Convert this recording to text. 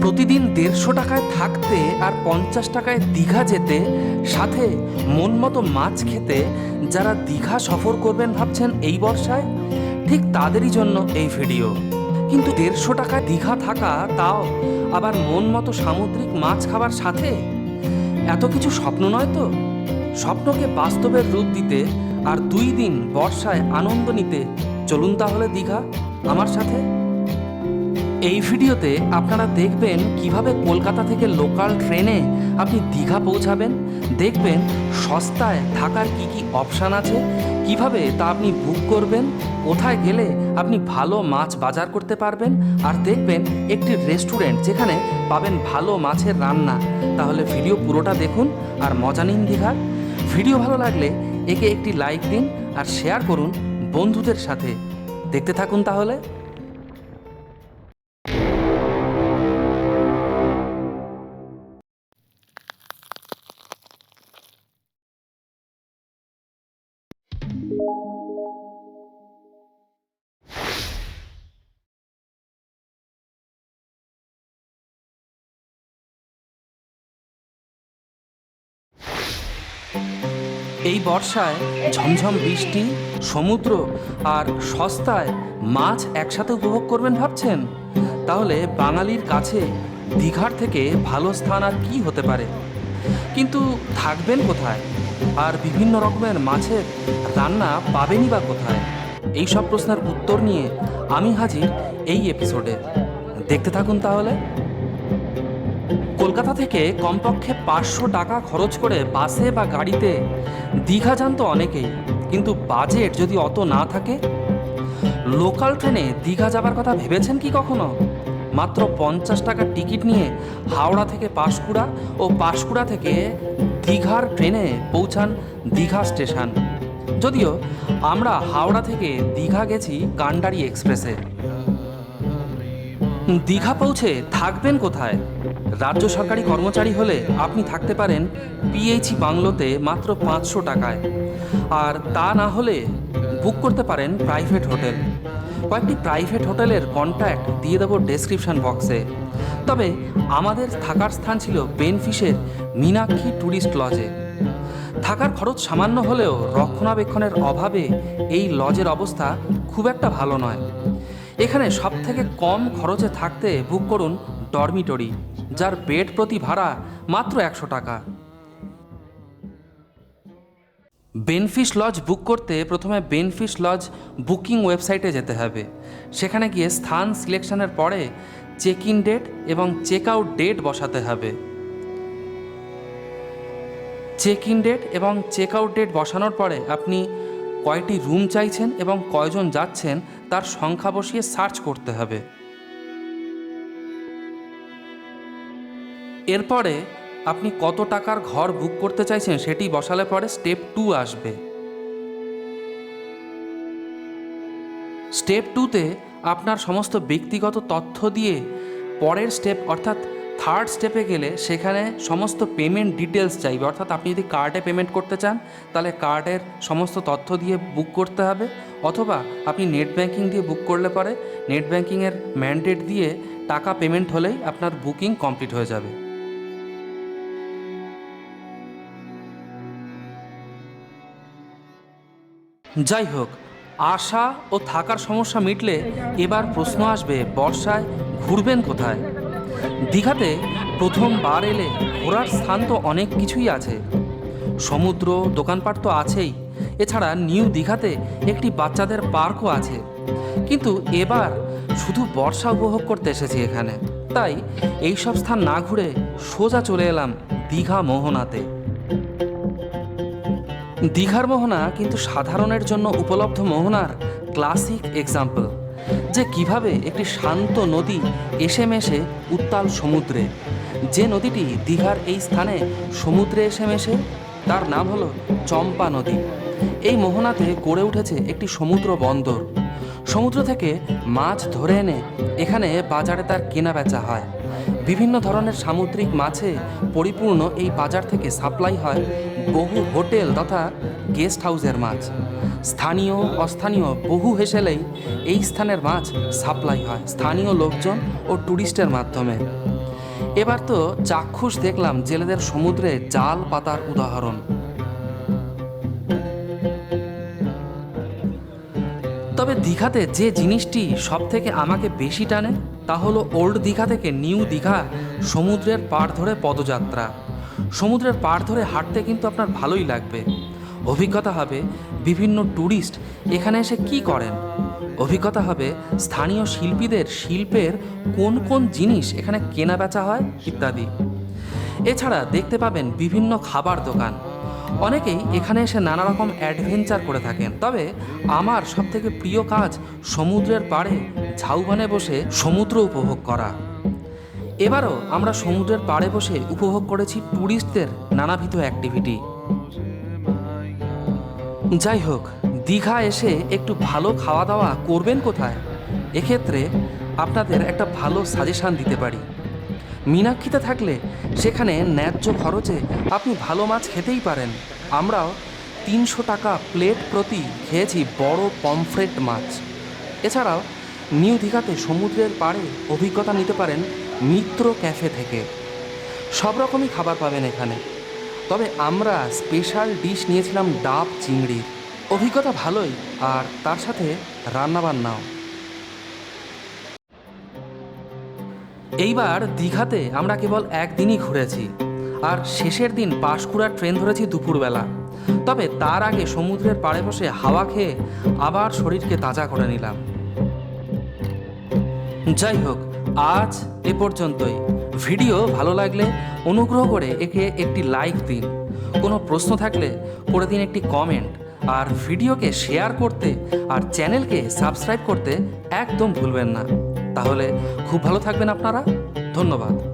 প্রতিদিন দেড়শো টাকায় থাকতে আর পঞ্চাশ টাকায় দীঘা যেতে, সাথে মন মতো মাছ খেতে যারা দীঘা সফর করবেন ভাবছেন এই বর্ষায়? ঠিক তাদেরই জন্য এই ভিডিও। কিন্তু দেড়শো টাকায় দীঘা থাকা তাও আবার মন মতো সামুদ্রিক মাছ খাবার সাথে? এত কিছু স্বপ্ন নয় তো? স্বপ্নকে বাস্তবের রূপ দিতে আর দুই দিন বর্ষায় আনন্দ নিতে চলুন তাহলে দীঘা, আমার সাথে? এই ভিডিওতে আপনারা দেখবেন কীভাবে কলকাতা থেকে লোকাল ট্রেনে আপনি দীঘা পৌঁছাবেন, দেখবেন সস্তায় থাকার কি কি অপশান আছে, কীভাবে তা আপনি বুক করবেন, কোথায় গেলে আপনি ভালো মাছ বাজার করতে পারবেন, আর দেখবেন একটি রেস্টুরেন্ট যেখানে পাবেন ভালো মাছের রান্না। তাহলে ভিডিও পুরোটা দেখুন আর মজা নিন দীঘার। ভিডিও ভালো লাগলে একে একটি লাইক দিন আর শেয়ার করুন বন্ধুদের সাথে। দেখতে থাকুন তাহলে। এই বর্ষায় ঝমঝম বৃষ্টি, সমুদ্র আর সস্তায় মাছ একসাথে উপভোগ করবেন ভাবছেন? তাহলে বাঙালির কাছে দীঘার থেকে ভালো স্থান আর কি হতে পারে? কিন্তু থাকবেন কোথায়? আর বিভিন্ন রকমের মাছের রান্না পাবেনই বা কোথায়? এই সব প্রশ্নের উত্তর নিয়ে আমি হাজির এই এপিসোডে দেখতে থাকুন তাহলে। কলকাতা থেকে কমপক্ষে পাঁচশো টাকা খরচ করে বাসে বা গাড়িতে দীঘা যান তো অনেকেই, কিন্তু বাজেট যদি অত না থাকে? লোকাল ট্রেনে দীঘা যাবার কথা ভেবেছেন কি কখনো? মাত্র পঞ্চাশ টাকার টিকিট নিয়ে হাওড়া থেকে পাঁশকুড়া ও পাঁশকুড়া থেকে দীঘার ট্রেনে পৌঁছান দীঘা স্টেশন। যদিও আমরা হাওড়া থেকে দীঘা গেছি কান্ডারি এক্সপ্রেসে। দীঘা পৌঁছে থাকবেন কোথায়? রাজ্য সরকারি কর্মচারী হলে আপনি থাকতে পারেন পিএইচি বাংলোতে মাত্র পাঁচশো টাকায়। আর তা না হলে বুক করতে পারেন প্রাইভেট হোটেল। কয়েকটি প্রাইভেট হোটেলের কন্ট্যাক্ট দিয়ে দেবো ডেসক্রিপশন বক্সে তবে আমাদের থাকার স্থান ছিল বেনফিশের মীনাক্ষী ট্যুরিস্ট লজে থাকার খরচ সামান্য হলেও রক্ষণাবেক্ষণের অভাবে এই লজের অবস্থা খুব একটা ভালো নয়। এখানে সব থেকে কম খরচে থাকতে বুক করুন ডরমিটরি যার বেড প্রতি ভাড়া মাত্র একশো টাকা। বেনফিশ লজ বুক করতে প্রথমে বেনফিশ লজ বুকিং ওয়েবসাইটে যেতে হবে। সেখানে গিয়ে স্থান সিলেকশনের পরে চেক ইন ডেট এবং চেক আউট ডেট বসাতে হবে। চেক ইন ডেট এবং চেক আউট ডেট বসানোর পরে আপনি কয়টি রুম চাইছেন এবং কয়জন যাচ্ছেন তার সংখ্যা বসিয়ে সার্চ করতে হবে। এরপরে আপনি কত টাকার ঘর বুক করতে চাইছেন সেটি বসালে পরে স্টেপ টু আসবে। স্টেপ টুতে আপনার সমস্ত ব্যক্তিগত তথ্য দিয়ে পরের স্টেপ অর্থাৎ থার্ড স্টেপে গেলে সেখানে সমস্ত পেমেন্ট ডিটেলস চাইবে। অর্থাৎ আপনি যদি কার্ডে পেমেন্ট করতে চান, তাহলে কার্ডের সমস্ত তথ্য দিয়ে বুক করতে হবে। অথবা আপনি নেট ব্যাংকিং দিয়ে বুক করলে পরে নেট ব্যাংকিংয়ের ম্যান্ডেট দিয়ে টাকা পেমেন্ট হলেই আপনার বুকিং কমপ্লিট হয়ে যাবে। যাই হোক, আশা ও থাকার সমস্যা মিটলে এবার প্রশ্ন আসবে, বর্ষায় ঘুরবেন কোথায়? দীঘাতে প্রথমবার এলে ঘোরার স্থান তো অনেক কিছুই আছে। সমুদ্র, দোকানপাট তো আছেই। এছাড়া নিউ দীঘাতে একটি বাচ্চাদের পার্কও আছে। কিন্তু এবার শুধু বর্ষা উপভোগ করতে এসেছি এখানে। তাই এইসব স্থান না ঘুরে সোজা চলে এলাম দীঘা মোহনাতে। দীঘার মোহনা কিন্তু সাধারণের জন্য উপলব্ধ মোহনার ক্লাসিক এক্সাম্পল যে কীভাবে একটি শান্ত নদী এসে মেশে উত্তাল সমুদ্রে। যে নদীটি দীঘার এই স্থানে সমুদ্রে এসে মেশে তার নাম হলো চম্পা নদী। এই মোহনাতে গড়ে উঠেছে একটি সমুদ্র বন্দর। সমুদ্র থেকে মাছ ধরে এনে এখানে বাজারে তার কেনা বেচা হয়। বিভিন্ন ধরনের সামুদ্রিক মাছে পরিপূর্ণ এই বাজার থেকে সাপ্লাই হয় বহু হোটেল তথা গেস্ট হাউসের মাছ। স্থানীয়, অস্থানীয় বহু হেসেলেই এই স্থানের মাছ সাপ্লাই হয় স্থানীয় লোকজন ও ট্যুরিস্টের মাধ্যমে। এবার তো চাক্ষুষ দেখলাম জেলেদের সমুদ্রে জাল পাতার উদাহরণ। তবে দীঘাতে যে জিনিসটি সব থেকে আমাকে বেশি টানে, তা হলো ওল্ড দীঘা থেকে নিউ দীঘা, সমুদ্রের পাড় ধরে পদযাত্রা। সমুদ্রের পাড় ধরে হাঁটতে কিন্তু আপনার ভালোই লাগবে। অভিজ্ঞতা হবে বিভিন্ন ট্যুরিস্ট এখানে এসে কি করেন। অভিজ্ঞতা হবে স্থানীয় শিল্পীদের শিল্পের কোন কোন জিনিস এখানে কেনা বেচা হয় ইত্যাদি। এছাড়া দেখতে পাবেন বিভিন্ন খাবার দোকান। অনেকেই এখানে এসে নানা রকম অ্যাডভেঞ্চার করে থাকেন। তবে আমার সবথেকে প্রিয় কাজ সমুদ্রের পাড়ে ঝাউবানে বসে সমুদ্র উপভোগ করা। এবারও আমরা সমুদ্রের পাড়ে বসে উপভোগ করেছি ট্যুরিস্টদের নানাবিধ অ্যাক্টিভিটি যাই হোক, দীঘা এসে একটু ভালো খাওয়া দাওয়া করবেন কোথায়? এক্ষেত্রে আপনাদের একটা ভালো সাজেশান দিতে পারি। মীনাক্ষীতে থাকলে সেখানে ন্যায্য খরচে আপনি ভালো মাছ খেতেই পারেন। আমরাও তিনশো টাকা প্লেট প্রতি খেয়েছি বড় পমফ্রেট মাছ। এছাড়াও নিউ দীঘাতে সমুদ্রের পাড়ে অভিজ্ঞতা নিতে পারেন মিত্র ক্যাফে থেকে। সব রকমই খাবার পাবেন এখানে। তবে আমরা স্পেশাল ডিশ নিয়েছিলাম ডাব চিংড়ির। অভিজ্ঞতা ভালোই, আর তার সাথে রান্নাবান্নাও। এইবার দীঘাতে আমরা কেবল একদিনই ঘুরেছি, আর শেষের দিন পাঁশকুড়ার ট্রেন ধরেছি দুপুরবেলা। তবে তার আগে সমুদ্রের পাড়ে বসে হাওয়া খেয়ে আবার শরীরকে তাজা করে নিলাম। যাই হোক, আজ এ পর্যন্তই। ভিডিও ভালো লাগলে অনুগ্রহ করে একে একটি লাইক দিন। কোনো প্রশ্ন থাকলে করে দিন একটি কমেন্ট, আর ভিডিওকে শেয়ার করতে আর চ্যানেলকে সাবস্ক্রাইব করতে একদম ভুলবেন না। তাহলে খুব ভালো থাকবেন আপনারা। ধন্যবাদ।